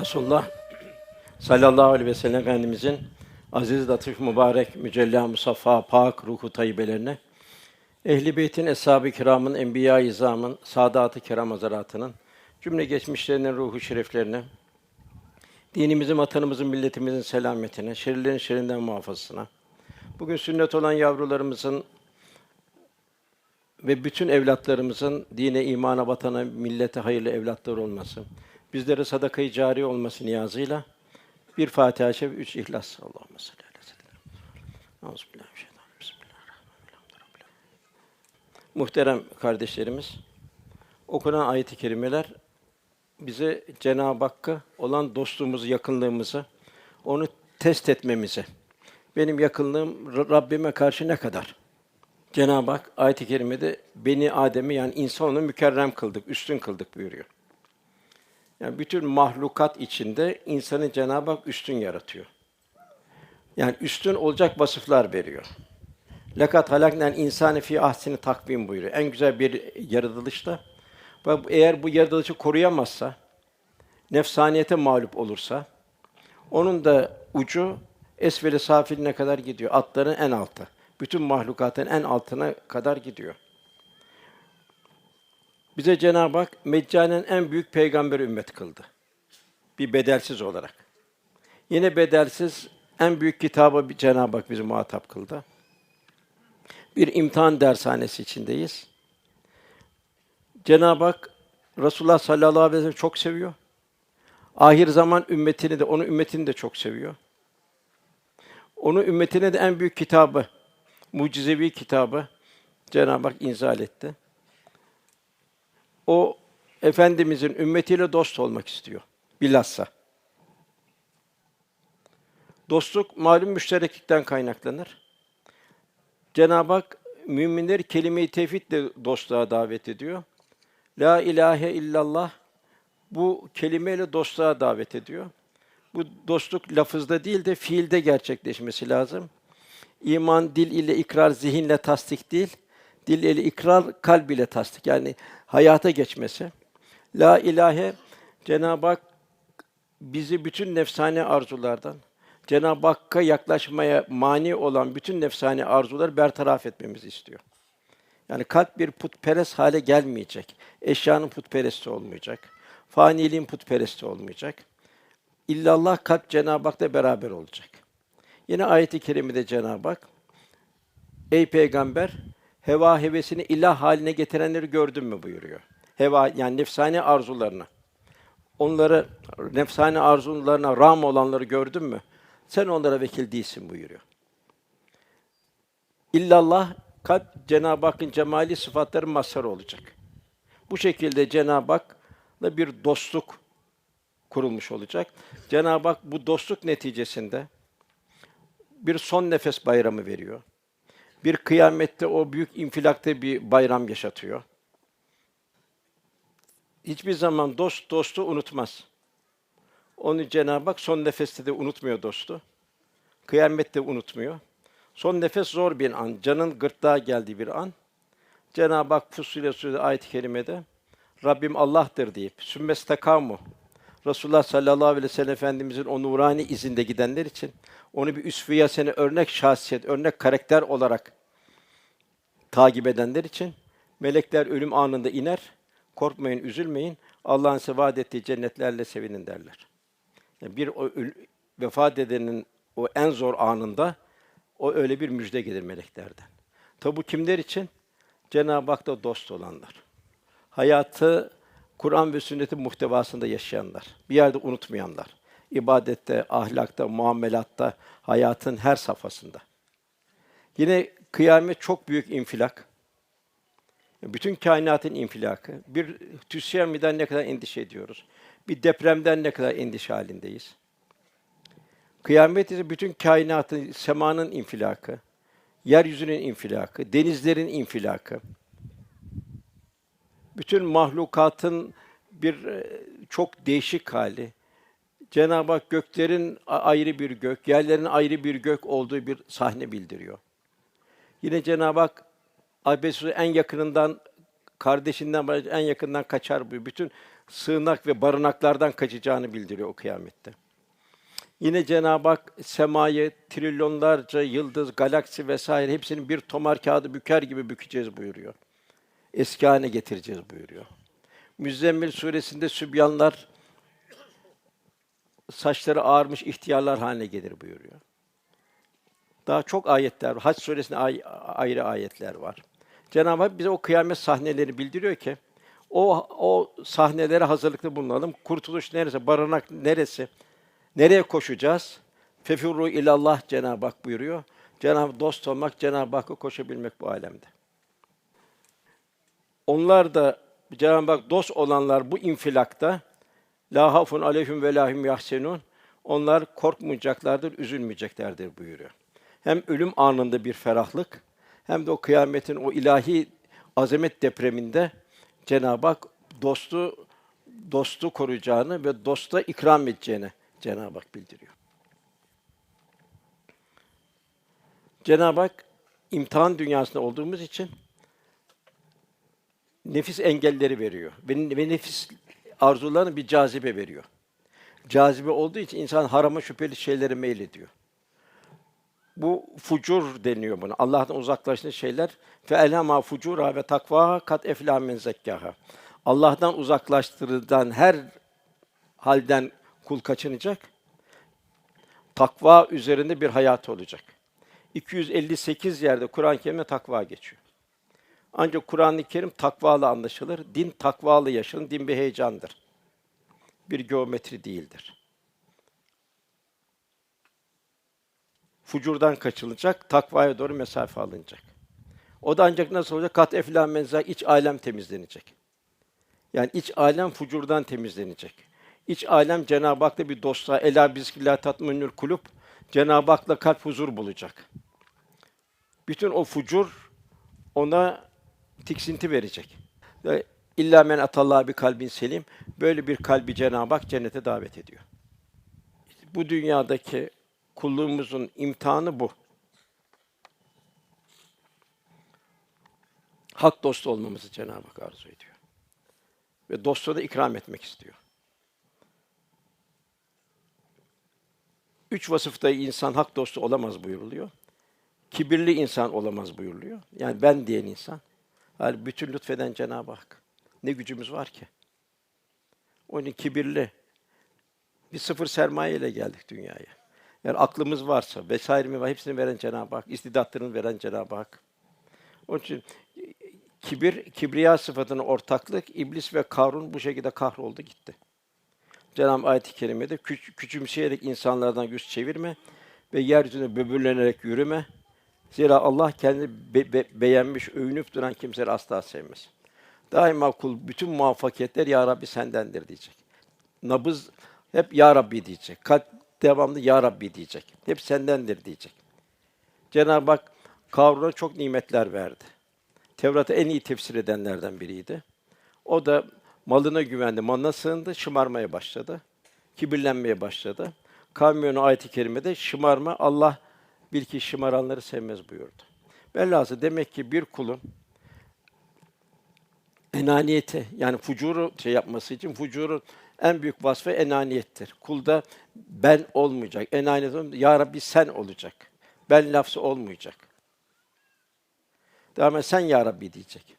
Resulullah sallallahu aleyhi ve sellem Efendimizin aziz, latif, mübarek, mücella, musaffa, pak ruhu tayyibelerine, Ehli Beyt'in, eshab-ı kiramın, enbiya-i izamın, saadat-ı kiram hazaratının, cümle geçmişlerinin ruhu şeriflerine, dinimizin, vatanımızın, milletimizin selametine, şerlerin şerrinden muhafazasına, bugün sünnet olan yavrularımızın ve bütün evlatlarımızın dine, imana, vatana, millete hayırlı evlatlar olması, bizlere sadakayı cari olması niyazıyla bir Fatiha-i üç İhlas. Allahümme salli ala seyyidina. Bismillahirrahmanirrahim. Muhterem kardeşlerimiz, okunan ayet-i kerimeler bize Cenab-ı Hakk'a olan dostluğumuzu, yakınlığımızı, onu test etmemizi, benim yakınlığım Ra- Rabbime karşı ne kadar? Cenab-ı Hak ayet-i kerimede beni Adem'i yani insanı mükerrem kıldık, üstün kıldık buyuruyor. Yani bütün mahlukat içinde insanı Cenab-ı Hak üstün yaratıyor. Yani üstün olacak vasıflar veriyor. Lakat halaknel insani fi ahsini takvim buyuruyor. En güzel bir yaratılışta. Ve eğer bu yaratılışı koruyamazsa, nefsaniyete mağlup olursa, onun da ucu esveli safiline kadar gidiyor. Atların en altı. Bütün mahlukatın en altına kadar gidiyor. Bize Cenab-ı Hak meccanen en büyük peygamber ümmet kıldı. Bir bedelsiz olarak. Yine bedelsiz en büyük kitabı Cenab-ı Hak bizi muhatap kıldı. Bir imtihan dershanesi içindeyiz. Cenab-ı Hak Resulullah sallallahu aleyhi ve sellem çok seviyor. Ahir zaman ümmetini de, onun ümmetini de çok seviyor. Onun ümmetine de en büyük kitabı, mucizevi kitabı Cenab-ı Hak inzal etti. O efendimizin ümmetiyle dost olmak istiyor bilhassa. Dostluk malum müştereklikten kaynaklanır. Cenab-ı Hak müminleri kelime-i tevhidle dostluğa davet ediyor. La ilahe illallah bu kelimeyle dostluğa davet ediyor. Bu dostluk lafızda değil de fiilde gerçekleşmesi lazım. İman dil ile ikrar, zihinle tasdik değil. Dil ile ikrar, kalb ile tasdik. Yani hayata geçmesi. La ilahe Cenab-ı Hak bizi bütün nefsani arzulardan, Cenab-ı Hakk'a yaklaşmaya mani olan bütün nefsani arzuları bertaraf etmemizi istiyor. Yani kalp bir putperest hale gelmeyecek. Eşyanın putperesti olmayacak. Faniliğin putperesti olmayacak. İllallah kalp Cenab-ı Hak'la beraber olacak. Yine ayet-i kerimede Cenab-ı Hak Ey peygamber heva hevesini ilah haline getirenleri gördün mü buyuruyor. Heva yani nefsani arzularını. Onları nefsani arzularına ram olanları gördün mü? Sen onlara vekil değilsin buyuruyor. İllallah kalp Cenab-ı Hakk'ın cemali sıfatları mazharı olacak. Bu şekilde Cenab-ı Hak'la bir dostluk kurulmuş olacak. Cenab-ı Hak bu dostluk neticesinde bir son nefes bayramı veriyor. Bir kıyamette o büyük infilakte bir bayram yaşatıyor. Hiçbir zaman dost dostu unutmaz. Onu Cenab-ı Hak son nefeste de unutmuyor dostu. Kıyamette unutmuyor. Son nefes zor bir an. Canın gırtlağa geldiği bir an. Cenab-ı Hak Fussilet Suresi ayet-i kerimede Rabbim Allah'tır deyip sümmestakamu Resulullah sallallahu aleyhi ve sellem Efendimizin o nurani izinde gidenler için onu bir üsve seni örnek şahsiyet, örnek karakter olarak takip edenler için melekler ölüm anında iner. Korkmayın, üzülmeyin. Allah'ın size vaad ettiği cennetlerle sevinin derler. Yani bir o vefat edenin o en zor anında o öyle bir müjde gelir meleklerden. Tabi bu kimler için? Cenab-ı Hak'ta dost olanlar. Hayatı Kur'an ve sünnetin muhtevasında yaşayanlar. Bir yerde unutmayanlar. İbadette, ahlakta, muamelatta, hayatın her safhasında. Yine kıyamet çok büyük infilak. Bütün kainatın infilakı. Bir tüsyemiden ne kadar endişe ediyoruz. Bir depremden ne kadar endişe halindeyiz. Kıyamet ise bütün kainatın, semanın infilakı, yeryüzünün infilakı, denizlerin infilakı. Bütün mahlukatın bir e, çok değişik hali. Cenab-ı Hak göklerin ayrı bir gök, yerlerin ayrı bir gök olduğu bir sahne bildiriyor. Yine Cenab-ı Hak Abesü en yakınından kardeşinden en yakından kaçar buyuruyor. Bütün sığınak ve barınaklardan kaçacağını bildiriyor o kıyamette. Yine Cenab-ı Hak semayı trilyonlarca yıldız, galaksi vesaire hepsinin bir tomar kağıdı büker gibi bükeceğiz buyuruyor. Eski haline getireceğiz buyuruyor. Müzzemmil suresinde sübyanlar saçları ağarmış ihtiyarlar haline gelir buyuruyor. Daha çok ayetler var. Hac suresinde ay- ayrı ayetler var. Cenab-ı Hak bize o kıyamet sahneleri bildiriyor ki o o sahnelere hazırlıklı bulunalım. Kurtuluş neresi? Barınak neresi? Nereye koşacağız? Fefirru ilallah Cenab-ı Hak buyuruyor. Cenab-ı dost olmak, Cenab-ı Hakk'a koşabilmek bu alemde. Onlar da Cenab-ı Hak dost olanlar bu infilakta la hafun aleyhim ve lahum yahsenun. Onlar korkmayacaklardır, üzülmeyeceklerdir buyuruyor. Hem ölüm anında bir ferahlık hem de o kıyametin o ilahi azamet depreminde Cenab-ı Hak dostu dostu koruyacağını ve dosta ikram edeceğini Cenab-ı Hak bildiriyor. Cenab-ı Hak imtihan dünyasında olduğumuz için nefis engelleri veriyor. Ve, ve nefis arzularına bir cazibe veriyor. Cazibe olduğu için insan harama şüpheli şeylere meylediyor. Bu fucur deniyor buna. Allah'tan uzaklaştığı şeyler fe elhama fucura ve takva kat efla men zekkaha. Allah'tan uzaklaştırılan her halden kul kaçınacak. Takva üzerinde bir hayat olacak. 258 yerde Kur'an-ı Kerim'de takva geçiyor. Ancak Kur'an-ı Kerim takvalı anlaşılır. Din takvalı yaşanır. Din bir heyecandır. Bir geometri değildir. Fucurdan kaçılacak, takvaya doğru mesafe alınacak. O da ancak nasıl olacak? Kat efla menzak, iç alem temizlenecek. Yani iç alem fucurdan temizlenecek. İç alem Cenab-ı Hak'la bir dostluğa, ela bizkillah tatminül kulüp, Cenab-ı Hak'la kalp huzur bulacak. Bütün o fucur ona tiksinti verecek. Ve İlla men atallah bir kalbin selim. Böyle bir kalbi Cenab-ı Hak cennete davet ediyor. Bu dünyadaki kulluğumuzun imtihanı bu. Hak dostu olmamızı Cenab-ı Hak arzu ediyor. Ve dosta da ikram etmek istiyor. Üç vasıfta insan hak dostu olamaz buyuruluyor. Kibirli insan olamaz buyuruluyor. Yani ben diyen insan. Yani bütün lütfeden Cenab-ı Hak. Ne gücümüz var ki? Onun kibirli. Bir sıfır sermaye ile geldik dünyaya. Yani aklımız varsa, vesaire mi var, hepsini veren Cenab-ı Hak, istidatlarını veren Cenab-ı Hak. Onun için kibir, kibriya sıfatının ortaklık, iblis ve Karun bu şekilde kahroldu gitti. Cenab-ı Hak ayet-i kerimede küç, küçümseyerek insanlardan yüz çevirme ve yeryüzüne böbürlenerek yürüme. Zira Allah kendini be- be- beğenmiş, övünüp duran kimseleri asla sevmez. Daima kul bütün muvaffakiyetler ya Rabbi sendendir diyecek. Nabız hep ya Rabbi diyecek. Kalp devamlı ya Rabbi diyecek. Hep sendendir diyecek. Cenab-ı Hak Karun'a çok nimetler verdi. Tevrat'ı en iyi tefsir edenlerden biriydi. O da malına güvendi, malına sığındı, şımarmaya başladı. Kibirlenmeye başladı. Kavmi ayet-i kerimede şımarma Allah bil ki şımaranları sevmez buyurdu. Velhâsıl demek ki bir kulun enaniyeti yani fucuru şey yapması için fucurun en büyük vasfı enaniyettir. Kulda ben olmayacak. Enaniyet olmayacak. Ya Rabbi sen olacak. Ben lafzı olmayacak. Devam sen ya Rabbi diyecek.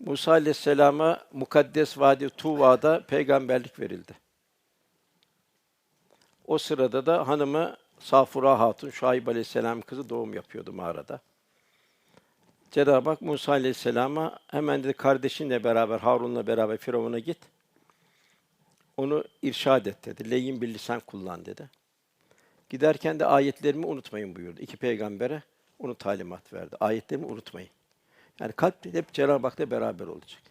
Musa aleyhisselama mukaddes vadi Tuva'da peygamberlik verildi. O sırada da hanımı Safura Hatun, Şuayb aleyhisselam kızı doğum yapıyordu mağarada. Cenab-ı Hak Musa aleyhisselama hemen dedi kardeşinle beraber Harun'la beraber Firavun'a git. Onu irşad et dedi. Leyin bir lisan kullan dedi. Giderken de ayetlerimi unutmayın buyurdu. İki peygambere onu talimat verdi. Ayetlerimi unutmayın. Yani kalp hep Cenab-ı Hak'la beraber olacak.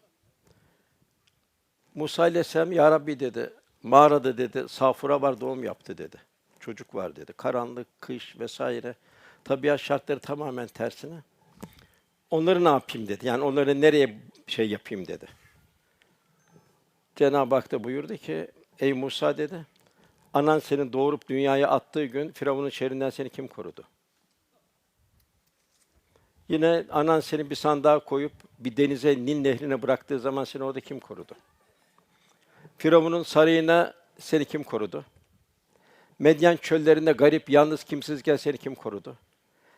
Musa aleyhisselam ya Rabbi dedi. Mağarada dedi safura var doğum yaptı dedi. Çocuk var dedi. Karanlık, kış vesaire. Tabiat şartları tamamen tersine. Onları ne yapayım dedi. Yani onları nereye şey yapayım dedi. Cenab-ı Hak da buyurdu ki, ey Musa dedi, anan seni doğurup dünyaya attığı gün Firavun'un şerrinden seni kim korudu? Yine anan seni bir sandığa koyup bir denize, Nil nehrine bıraktığı zaman seni orada kim korudu? Firavun'un sarayına seni kim korudu? Medyen çöllerinde garip, yalnız, kimsizken seni kim korudu?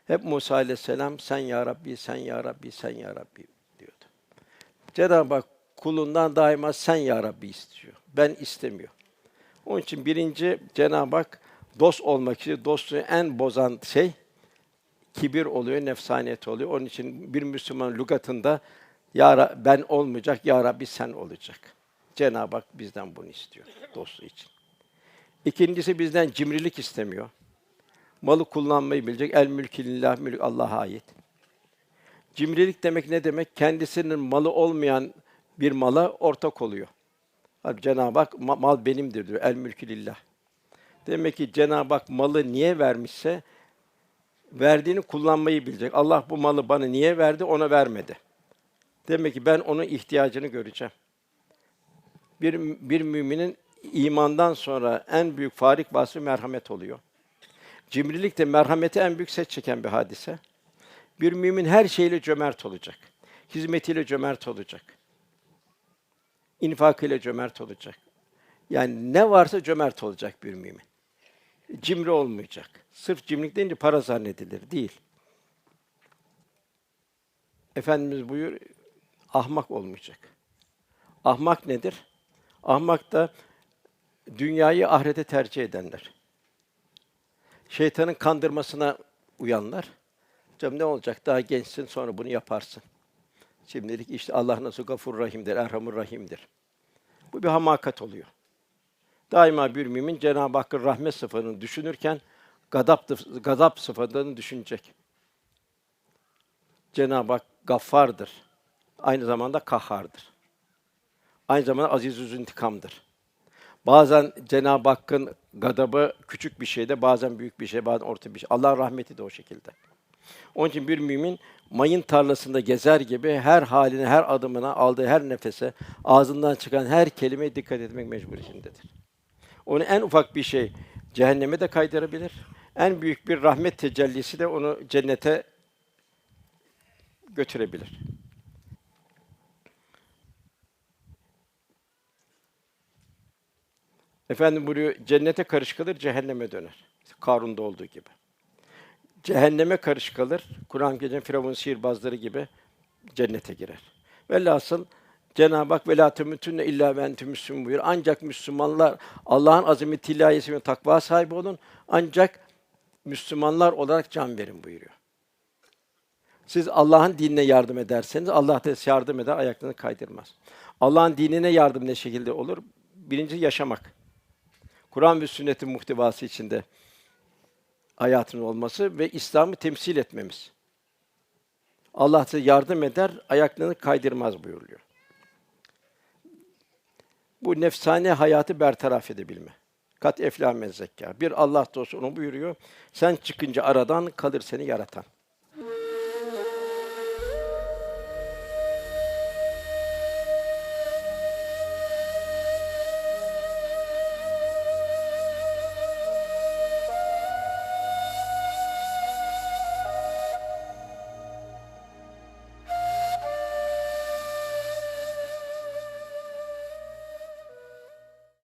Hep Musa aleyhisselam, sen ya Rabbi, sen ya Rabbi, sen ya Rabbi diyordu. Cenab-ı Hak kulundan daima sen ya Rabbi istiyor. Ben istemiyor. Onun için birinci Cenab-ı Hak dost olmak için dostluğu en bozan şey kibir oluyor, nefsaniyet oluyor. Onun için bir Müslüman lügatında ya Ra- ben olmayacak, ya Rabbi sen olacak. Cenab-ı Hak bizden bunu istiyor dostluğu için. İkincisi bizden cimrilik istemiyor. Malı kullanmayı bilecek. El mülkü lillah, mülk Allah'a ait. Cimrilik demek ne demek? Kendisinin malı olmayan bir mala ortak oluyor. Abi Cenab-ı Hak "Ma- mal benimdir diyor. El mülkü lillah. Demek ki Cenab-ı Hak malı niye vermişse verdiğini kullanmayı bilecek. Allah bu malı bana niye verdi? Ona vermedi. Demek ki ben onun ihtiyacını göreceğim. Bir bir müminin imandan sonra en büyük farik vasfı merhamet oluyor. Cimrilik de merhameti en büyük set çeken bir hadise. Bir mümin her şeyle cömert olacak. Hizmetiyle cömert olacak. İnfakıyla cömert olacak. Yani ne varsa cömert olacak bir mümin. Cimri olmayacak. Sırf cimrilik deyince para zannedilir. Değil. Efendimiz buyur, ahmak olmayacak. Ahmak nedir? Ahmak da dünyayı ahirete tercih edenler. Şeytanın kandırmasına uyanlar. Canım ne olacak? Daha gençsin sonra bunu yaparsın. Şimdilik işte Allah nasıl gafur rahimdir, erhamur rahimdir. Bu bir hamakat oluyor. Daima bir mümin Cenab-ı Hakk'ın rahmet sıfatını düşünürken gadap gadap sıfatını düşünecek. Cenab-ı Hak gaffardır. Aynı zamanda kahhardır. Aynı zamanda aziz intikamdır. Bazen Cenab-ı Hakk'ın gadabı küçük bir şeyde, bazen büyük bir şey, bazen orta bir şey. Allah'ın rahmeti de o şekilde. Onun için bir mümin mayın tarlasında gezer gibi her haline, her adımına, aldığı her nefese, ağzından çıkan her kelimeye dikkat etmek mecburiyetindedir. Onu en ufak bir şey cehenneme de kaydırabilir. En büyük bir rahmet tecellisi de onu cennete götürebilir. Efendim buyuruyor, cennete karış kalır, cehenneme döner. Karun'da olduğu gibi. Cehenneme karış kalır, Kur'an-ı Kerim Firavun sihirbazları gibi cennete girer. Velhasıl Cenab-ı Hak velâ temutünne illâ ve entüm müslümûn buyuruyor. Ancak Müslümanlar Allah'ın azameti ilahiyesi ve takva sahibi olun. Ancak Müslümanlar olarak can verin buyuruyor. Siz Allah'ın dinine yardım ederseniz Allah da yardım eder, ayaklarını kaydırmaz. Allah'ın dinine yardım ne şekilde olur? Birinci yaşamak. Kur'an ve sünnetin muhtevası içinde hayatın olması ve İslam'ı temsil etmemiz. Allah size yardım eder, ayaklarını kaydırmaz buyuruluyor. Bu nefsane hayatı bertaraf edebilme. Kat eflâ men zekkâ. Bir Allah dostu onu buyuruyor. Sen çıkınca aradan kalır seni yaratan.